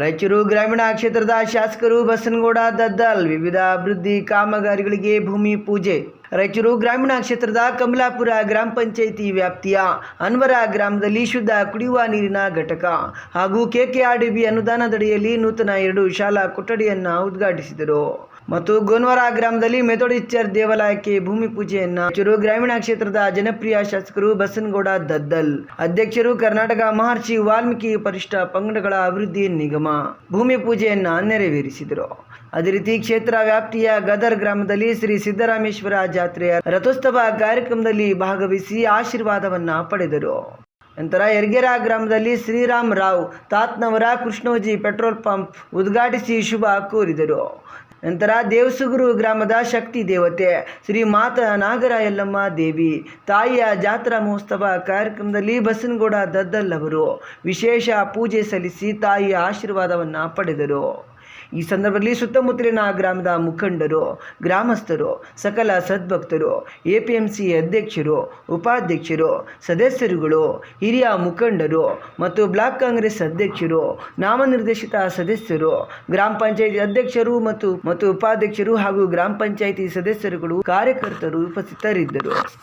ರಾಯಚೂರು ಗ್ರಾಮೀಣ ಕ್ಷೇತ್ರದ ಶಾಸಕರು ಬಸನಗೌಡ, ದದ್ದಲ್ ವಿವಿಧ ಅಭಿವೃದ್ಧಿ ಕಾಮಗಾರಿಗಳಿಗೆ ಭೂಮಿ ಪೂಜೆ. ರಾಯಚೂರು ಗ್ರಾಮೀಣ ಕ್ಷೇತ್ರದ ಕಮಲಾಪುರ ಗ್ರಾಮ ಪಂಚಾಯಿತಿ ವ್ಯಾಪ್ತಿಯ ಅನ್ವರ ಗ್ರಾಮದಲ್ಲಿ ಶುದ್ಧ ಕುಡಿಯುವ ನೀರಿನ ಘಟಕ ಹಾಗೂ ಕೆಕೆಆರ್ಡಿಬಿ ಅನುದಾನದಡಿಯಲ್ಲಿ ನೂತನ ಎರಡು ಶಾಲಾ ಕೊಠಡಿಯನ್ನು ಉದ್ಘಾಟಿಸಿದರು. ಮತ್ತು ಗೋನ್ವಾರ ಗ್ರಾಮದಲ್ಲಿ ಮೆಥೋಡಿಸ್ಟ್ ದೇವಾಲಯಕ್ಕೆ ಭೂಮಿ ಪೂಜೆಯನ್ನ ಗ್ರಾಮೀಣ ಕ್ಷೇತ್ರದ ಜನಪ್ರಿಯ ಶಾಸಕರು ಬಸನಗೌಡ ದದ್ದಲ್. ಅಧ್ಯಕ್ಷರು ಕರ್ನಾಟಕ ಮಹರ್ಷಿ ವಾಲ್ಮೀಕಿ ಪರಿಷ್ಠ ಪಂಗಡಗಳ ಅಭಿವೃದ್ಧಿ ನಿಗಮ. ಭೂಮಿ ಪೂಜೆಯನ್ನ ನೆರವೇರಿಸಿದರು. ಅದೇ ರೀತಿ ಕ್ಷೇತ್ರ ವ್ಯಾಪ್ತಿಯ ಗದರ್ ಗ್ರಾಮದಲ್ಲಿ ಶ್ರೀ ಸಿದ್ದರಾಮೇಶ್ವರ ಜಾತ್ರೆಯ ರಥೋತ್ಸವ ಕಾರ್ಯಕ್ರಮದಲ್ಲಿ ಭಾಗವಹಿಸಿ ಆಶೀರ್ವಾದವನ್ನ ಪಡೆದರು. ನಂತರ ಯರ್ಗೆರಾ ಗ್ರಾಮದಲ್ಲಿ ಶ್ರೀರಾಮ್ ರಾವ್, ತಾತ್ನವರ ಕೃಷ್ಣೋಜಿ ಪೆಟ್ರೋಲ್ ಪಂಪ್ ಉದ್ಘಾಟಿಸಿ ಶುಭ ಕೋರಿದರು. ನಂತರ ದೇವಸುಗುರು ಗ್ರಾಮದ ಶಕ್ತಿ ದೇವತೆ ಶ್ರೀ ಮಾತ ನಾಗರ ಯಲ್ಲಮ್ಮ ದೇವಿ, ತಾಯಿಯ ಜಾತ್ರಾ ಮಹೋತ್ಸವ ಕಾರ್ಯಕ್ರಮದಲ್ಲಿ ಬಸನಗೌಡ ದದ್ದಲ್ ಅವರು ವಿಶೇಷ ಪೂಜೆ ಸಲ್ಲಿಸಿ ತಾಯಿಯ ಆಶೀರ್ವಾದವನ್ನು ಪಡೆದರು. ಈ ಸಂದರ್ಭದಲ್ಲಿ ಸುತ್ತಮುತ್ತಲಿನ ಗ್ರಾಮದ ಮುಖಂಡರು, ಗ್ರಾಮಸ್ಥರು, ಸಕಲ ಸದ್ಭಕ್ತರು, ಎಪಿಎಂಸಿ ಅಧ್ಯಕ್ಷರು, ಉಪಾಧ್ಯಕ್ಷರು, ಸದಸ್ಯರುಗಳು, ಹಿರಿಯ ಮುಖಂಡರು ಮತ್ತು ಬ್ಲಾಕ್ ಕಾಂಗ್ರೆಸ್ ಅಧ್ಯಕ್ಷರು, ನಾಮನಿರ್ದೇಶಿತ ಸದಸ್ಯರು, ಗ್ರಾಮ ಪಂಚಾಯಿತಿ ಅಧ್ಯಕ್ಷರು ಮತ್ತು ಮತ್ತು ಉಪಾಧ್ಯಕ್ಷರು ಹಾಗೂ ಗ್ರಾಮ ಪಂಚಾಯಿತಿ ಸದಸ್ಯರುಗಳು ಕಾರ್ಯಕರ್ತರು ಉಪಸ್ಥಿತರಿದ್ದರು.